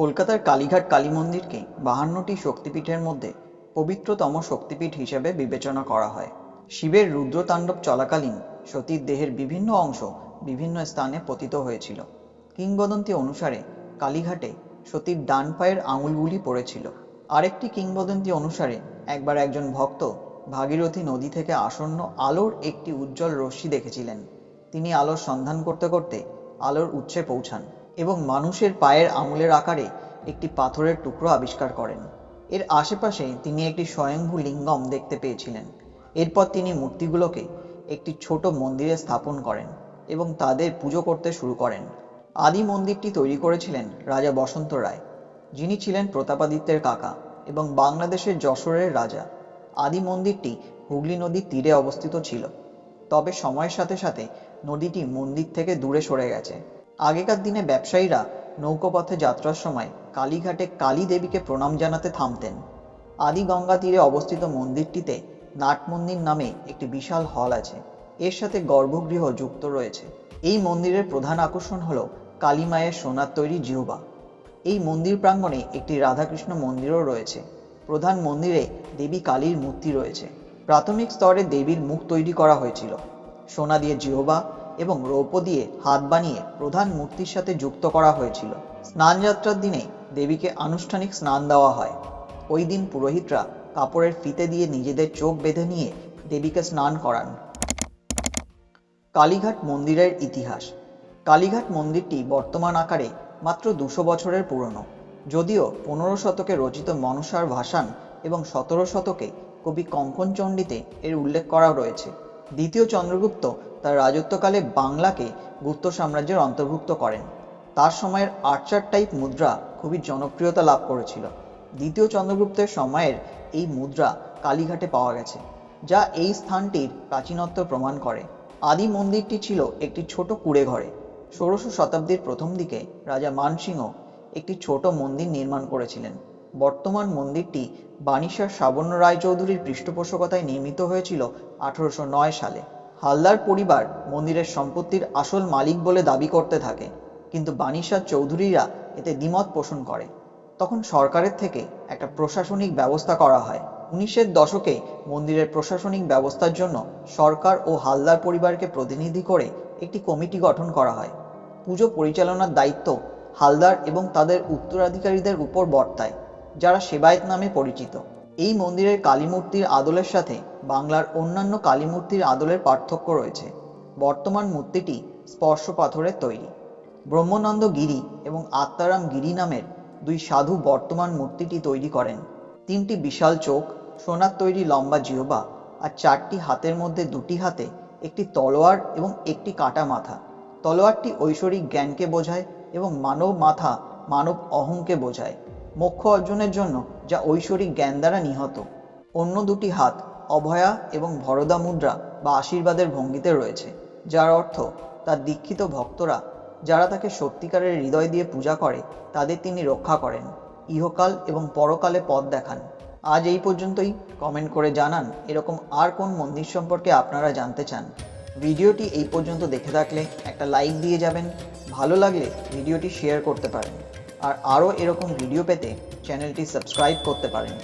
কলকাতার কালীঘাট কালী মন্দিরকে বাহান্নটি শক্তিপীঠের মধ্যে পবিত্রতম শক্তিপীঠ হিসেবে বিবেচনা করা হয়। শিবের রুদ্রতাণ্ডব চলাকালীন সতীর দেহের বিভিন্ন অংশ বিভিন্ন স্থানে পতিত হয়েছিল। কিংবদন্তি অনুসারে কালীঘাটে সতীর ডান পায়ের আঙুলগুলি পড়েছিল। আরেকটি কিংবদন্তি অনুসারে একবার একজন ভক্ত ভাগীরথী নদী থেকে আসন্ন আলোর একটি উজ্জ্বল রশ্মি দেখেছিলেন। তিনি আলোর সন্ধান করতে করতে আলোর উৎসে পৌঁছান। এবং মানুষের পায়ের আঙুলের আকারে একটি পাথরের টুকরো আবিষ্কার করেন। এর আশেপাশে তিনি একটি স্বয়ংভূ লিঙ্গম দেখতে পেয়েছিলেন। এরপর তিনি মূর্তিগুলোকে একটি ছোট মন্দিরে স্থাপন করেন এবং তাদের পুজো করতে শুরু করেন। আদি মন্দিরটি তৈরি করেছিলেন রাজা বসন্ত রায়। যিনি ছিলেন প্রতাপাদিত্যের কাকা এবং বাংলাদেশের যশোরের রাজা। আদি মন্দিরটি হুগলি নদীর তীরে অবস্থিত ছিল। তবে সময়ের সাথে সাথে নদীটি মন্দির থেকে দূরে সরে গেছে। আগেকার দিনে ব্যবসায়ীরা নৌকোপথে যাত্রার সময় কালীঘাটে কালী দেবীকে প্রণাম জানাতে থামতেন। আদি গঙ্গা তীরে অবস্থিত মন্দিরটিতে নাট মন্দির নামে একটি বিশাল হল আছে। এর সাথে গর্ভগৃহ যুক্ত রয়েছে। এই মন্দিরের প্রধান আকর্ষণ হল কালী মায়ের সোনার তৈরি জিহবা। এই মন্দির প্রাঙ্গণে একটি রাধাকৃষ্ণ মন্দিরও রয়েছে। প্রধান মন্দিরে দেবী কালীর মূর্তি রয়েছে। প্রাথমিক স্তরে দেবীর মুখ তৈরি করা হয়েছিল। সোনা দিয়ে জিহবা এবং রৌপ্য দিয়ে হাত বানিয়ে প্রধান মূর্তির সাথে যুক্ত করা হয়েছিল। স্নানযাত্রার দিনে দেবীকে আনুষ্ঠানিক স্নান দেওয়া হয়। ওই দিন পুরোহিতরা কাপড়ের ফিতে দিয়ে নিজেদের চোখ বেঁধে নিয়ে দেবীকে স্নান করান। কালীঘাট মন্দিরের ইতিহাস। কালীঘাট মন্দিরটি বর্তমান আকারে মাত্র দুশো বছরের পুরনো। যদিও পনেরো শতকে রচিত মনসার ভাসান এবং সতেরো শতকে কবি কঙ্কনচণ্ডীতে এর উল্লেখ করা রয়েছে। দ্বিতীয় চন্দ্রগুপ্ত তার রাজত্বকালে বাংলাকে গুপ্ত সাম্রাজ্যের অন্তর্ভুক্ত করেন। তার সময়ের আর্চার টাইপ মুদ্রা খুবই জনপ্রিয়তা লাভ করেছিল। দ্বিতীয় চন্দ্রগুপ্তের সময়ের এই মুদ্রা কালীঘাটে পাওয়া গেছে, যা এই স্থানটির প্রাচীনত্ব প্রমাণ করে। আদি মন্দিরটি ছিল একটি ছোট কুড়ে ঘরে। ষোড়শ শতাব্দীর প্রথম দিকে রাজা মানসিংহ একটি ছোট মন্দির নির্মাণ করেছিলেন। বর্তমান মন্দিরটি বাণিসার সাবর্ণ রায়চৌধুরীর পৃষ্ঠপোষকতায় নির্মিত হয়েছিল আঠারোশো নয় সালে। হালদার পরিবার মন্দিরের সম্পত্তির আসল মালিক বলে দাবি করতে থাকে, কিন্তু বাণিসার চৌধুরীরা এতে দ্বিমত পোষণ করে। তখন সরকারের থেকে একটা প্রশাসনিক ব্যবস্থা করা হয়। উনিশের দশকে মন্দিরের প্রশাসনিক ব্যবস্থার জন্য সরকার ও হালদার পরিবারকে প্রতিনিধি করে একটি কমিটি গঠন করা হয়। পুজো পরিচালনার দায়িত্ব হালদার এবং তাদের উত্তরাধিকারীদের উপর বর্তায়, যারা সেবায়েত নামে পরিচিত। এই মন্দিরের কালীমূর্তির আদলের সাথে বাংলার অন্যান্য কালীমূর্তির আদলের পার্থক্য রয়েছে। বর্তমান মূর্তিটি স্পর্শ পাথরের তৈরি। ব্রহ্মনন্দ গিরি এবং আত্মারাম গিরি নামের দুই সাধু বর্তমান মূর্তিটি তৈরি করেন। তিনটি বিশাল চোখ, সোনার তৈরি লম্বা জিহবা আর চারটি হাতের মধ্যে দুটি হাতে একটি তলোয়ার এবং একটি কাটা মাথা। তলোয়ারটি ঐশ্বরিক জ্ঞানকে বোঝায় এবং মানব মাথা মানব অহংকে বোঝায়। মোক্ষ অর্জনের জন্য যা ঐশ্বরিক জ্ঞান দ্বারা নিহত। অন্য দুটি হাত, অভয়া এবং ভরদা মুদ্রা বা আশীর্বাদের ভঙ্গিতে রয়েছে, যার অর্থ তার দীক্ষিত ভক্তরা যারা তাকে সত্যিকারের হৃদয় দিয়ে পূজা করে, তাদের তিনি রক্ষা করেন। ইহকাল এবং পরকালে পথ দেখান। আজ এই পর্যন্তই। কমেন্ট করে জানান এরকম আর কোন মন্দির সম্পর্কে আপনারা জানতে চান। ভিডিওটি এই পর্যন্ত দেখে থাকলে একটা লাইক দিয়ে যাবেন। ভালো লাগলে ভিডিওটি শেয়ার করতে পারেন। আর আরও এরকম ভিডিও পেতে চ্যানেলটি সাবস্ক্রাইব করতে পারেন।